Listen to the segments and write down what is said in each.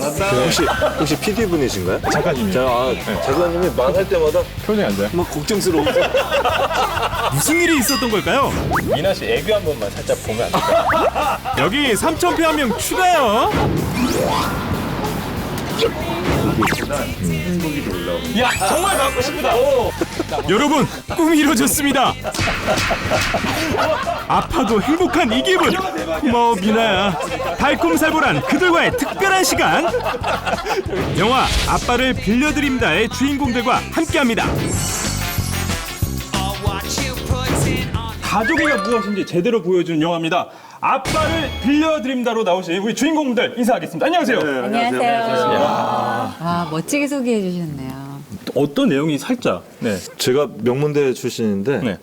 잘한다. 혹시 혹시 PD 분이신가요? 작가님이요. 자, 아, 작가님이 말할 때마다 표정이 안 좋아요. 막 걱정스러워. 무슨 일이 있었던 걸까요? 미나 씨 애교 한 번만 살짝 보면 안 될까요? 여기 삼천표 한 명 추가요. 야 정말 갖고 싶다. 여러분 꿈이 이루어졌습니다. 아파도 행복한 이 기분. 고마워 미나야. 달콤살벌한 그들과의 특별한 시간. 영화 아빠를 빌려드립니다의 주인공들과 함께합니다. 가족이가 무엇인지 제대로 보여주는 영화입니다. 아빠를 빌려드립니다로 나오신 우리 주인공들 인사하겠습니다. 안녕하세요. 안녕하세요. 아, 멋지게 소개해 주셨네요. 어떤 내용이 살짝 네. 제가 명문대 출신인데 네.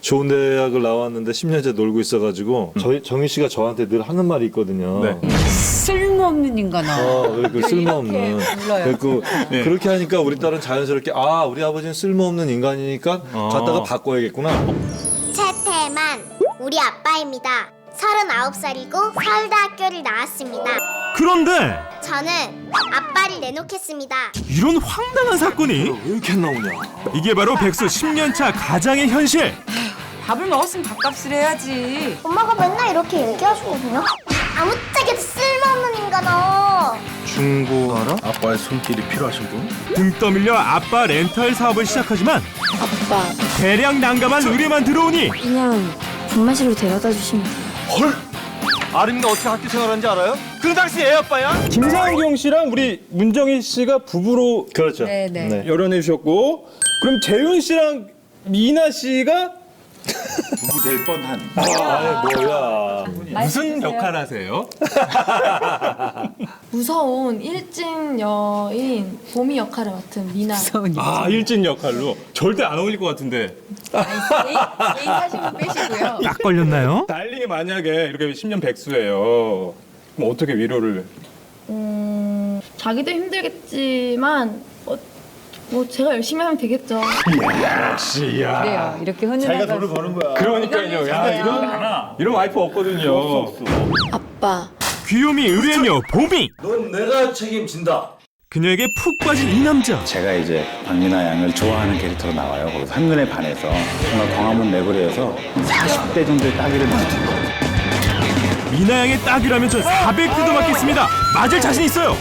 좋은 대학을 나왔는데 10년째 놀고 있어가지고 저희 정희 씨가 저한테 늘 하는 말이 있거든요. 네. 쓸모없는 인간아. 어, 그 쓸모없는. 불러요. 그 그렇게 하니까 우리 딸은 자연스럽게 아 우리 아버지는 쓸모없는 인간이니까 갖다가 바꿔야겠구나. 최태만 우리 아빠입니다. 39살이고 서울대 학교를 나왔습니다. 그런데 저는 아빠를 내놓겠습니다. 이런 황당한 사건이 왜 이렇게 나오냐? 이게 바로 백수 10년차 가장의 현실. 밥을 먹었으면 밥값을 해야지. 엄마가 맨날 이렇게 얘기하시거든요. 아무짝에도 쓸모없는 인간아. 중고 알아? 아빠의 손길이 필요하신 분? 등 떠밀려 아빠 렌탈 사업을 시작하지만 아빠 대량 난감한 의뢰만 들어오니 그냥 분만실로 데려다 주시면 돼요. 아름이가 어떻게 학교 생활하는지 알아요? 그 당시 애 아빠야? 김상경 씨랑 우리 문정희 씨가 부부로 그렇죠. 네, 네. 열연해 주셨고 그럼 재윤 씨랑 미나 씨가 아 뭐야? 무슨 역할 하세요? 무서운 일진 여인 봄이 역할을 맡은 미나. 아 일진 역할로 절대 안 어울릴 것 같은데 개인 빼시고요. 딱 걸렸나요? 달링이 만약에 이렇게 10년 백수예요 그럼 어떻게 위로를 음, 자기도 힘들겠지만 어, 뭐 제가 열심히 하면 되겠죠. 역시야 그래요. 이렇게 훈훈한 걸. 그러니까요 야 이런 이런 와이프 없거든요 아빠 귀요미 의뢰녀 봄이 넌 내가 책임진다. 그녀에게 푹 빠진 이 남자 제가 이제 박민아 양을 좋아하는 캐릭터로 나와요. 거기서 한눈에 반해서 정말 광화문 내거리에서 40대 정도의 따기를 맞은 거예요. 미나 양의 딱이라면 저 400대도 맞겠습니다 맞을 자신 있어요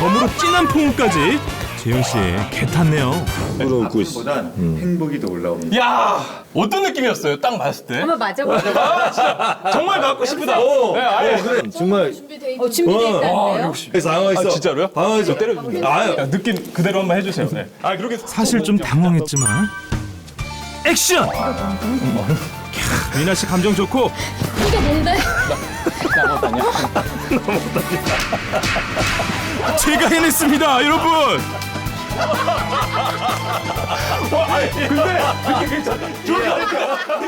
덤으로 진한 포옹까지 재윤씨 개 탔네요 울어웃고 있어. 보단 행복이 더 올라옵니다. 야 어떤 느낌이었어요 딱 봤을 때 한번 맞아보세요. 정말 갖고 싶다 네, 아예 그래 정말 어, 준비되어 있다는데요? 역시 당황했어. 아, 진짜로요? 당황했어. 때려줍니다 아유. 야, 느낌 그대로 한번 해주세요 네. 아 그렇게 사실 좀 당황했지만 액션! 캬, 미나 씨 감정 좋고 이게 뭔데? 제가 해냈습니다 여러분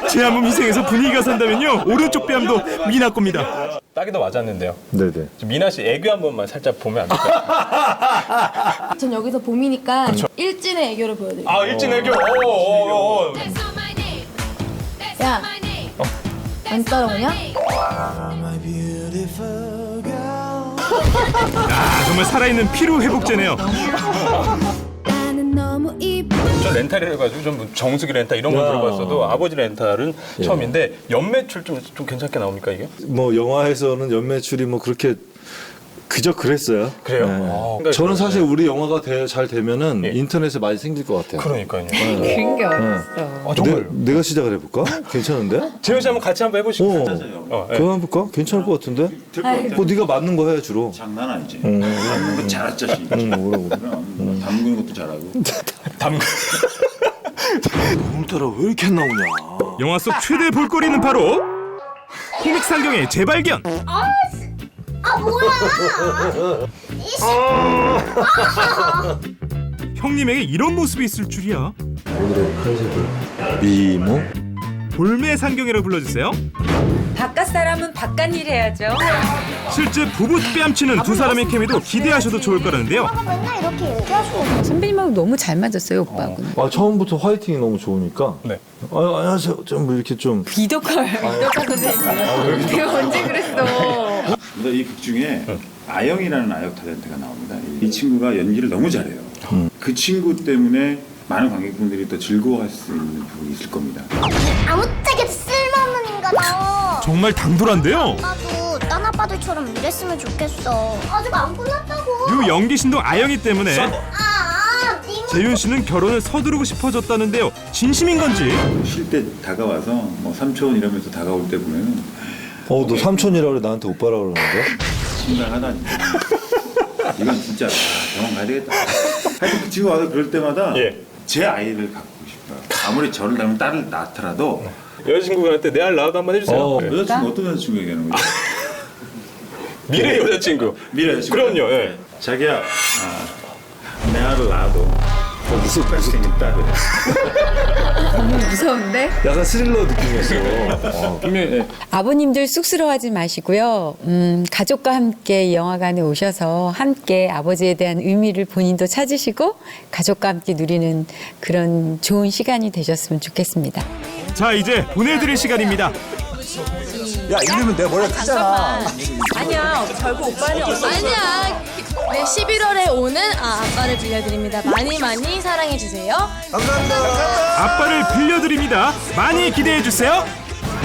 제 한번 희생해서 분위기가 산다면요 오른쪽 뺨도 미나 겁니다 딱이 더 맞았는데요 네네. 저 미나 씨 애교 한 번만 살짝 보면 안 될까요? 전 여기서 봄이니까 일진의 애교를 보여드릴게요. 아 일진 애교 오, 오, 오. 야, 안 따라오냐? 아 정말 살아있는 피로 회복제네요. 저 렌탈을 해가지고 좀 정수기 렌탈 이런 걸 야. 들어봤어도 아버지 렌탈은 처음인데 연매출 좀, 좀 괜찮게 나옵니까 이게? 뭐 영화에서는 연매출이 뭐 그렇게 그저 그랬어요. 그래요? 네. 아, 그러니까 저는 사실 우리 영화가 돼- 잘 되면은 예. 인터넷에 많이 생길 것 같아요. 그러니까요. 그런 게 어딨어. 아 정말. 내, 내가 시작을 해볼까? 괜찮은데? 재현 씨 한번 같이 한번 해보시죠. 어, 어, 예. 그거 한번 볼까? 괜찮을 것 같은데? 뭐 네가 맞는 거 해 주로. 장난 아니지. 응, 그거 잘할 자식이니까. 응, 뭐라 그래. 그럼 담그는 것도 잘하고. 담그. 오늘따라 왜 이렇게 안 나오냐? 영화 속 최대 볼거리는 바로 코믹 상경의 재발견 아 뭐야? 형님에게 이런 모습이 있을 줄이야 오늘의 컨셉을 미모? 볼매 상경이라고 불러주세요 바깥 사람은 바깥 일 해야죠. 실제 부부 뺨치는 두 사람의 케미도 기대하셔도 좋을 거라는데요 맨날 이렇게. 선배님하고 너무 잘 맞았어요, 오빠하고 는. 아 처음부터 화이팅이 너무 좋으니까. 네. 아, 안녕하세요. 좀 이렇게 좀 비덕할, 비덕할 선생님. 내가 언제 그랬어. 근데 이 극 중에 아영이라는 아역 타len트가 나옵니다. 이 친구가 연기를 너무 잘해요. 그 친구 때문에 많은 관객분들이 또 즐거워할 수 있는 부분이 있을 겁니다. 아무짝에도 쓸모없는 인간아. 정말 당돌한데요. 나도 딴 아빠들처럼 이랬으면 좋겠어. 아직 안 끝났다고. 요 연기 신동 아영이 때문에 아, 아, 니 재윤 씨는 결혼을 서두르고 싶어졌다는데요. 진심인 건지? 쉴 때 다가와서 뭐 삼촌 이러면서 다가올 때 보면 어, 너 삼촌이라 그래 나한테 오빠라 그러는데? 심각하다 진짜. 이건 진짜 아, 병원 가야 되겠다. 하여튼 그 친구 와서 그럴 때마다 예. 제 아이를 갖고 싶어요. 아무리 저를 닮은 딸을 낳더라도 여자친구한테 내알 낳아도 한번 해주세요. 어. 네. 여자친구 어떤 여자친구 얘기하는 거죠? 미래 여자친구. 미래 여자친구. 그럼요. 예. 자기야, 아, 내 아를 낳아도 생긴 딸을. 너무 무서운데? 약간 스릴러 느낌이었어. 어. 분명히 예. 아버님들 쑥스러워하지 마시고요. 음, 가족과 함께 이 영화관에 오셔서 함께 아버지에 대한 의미를 본인도 찾으시고 가족과 함께 누리는 그런 좋은 시간이 되셨으면 좋겠습니다. 자 이제 보내드릴 시간입니다. 야 이러면 내 머리가 크잖아. 아니야, 네, 11월에 오는 아, 아빠를 빌려드립니다. 많이 많이 사랑해주세요. 감사합니다. 아빠를 빌려드립니다. 많이 기대해 주세요.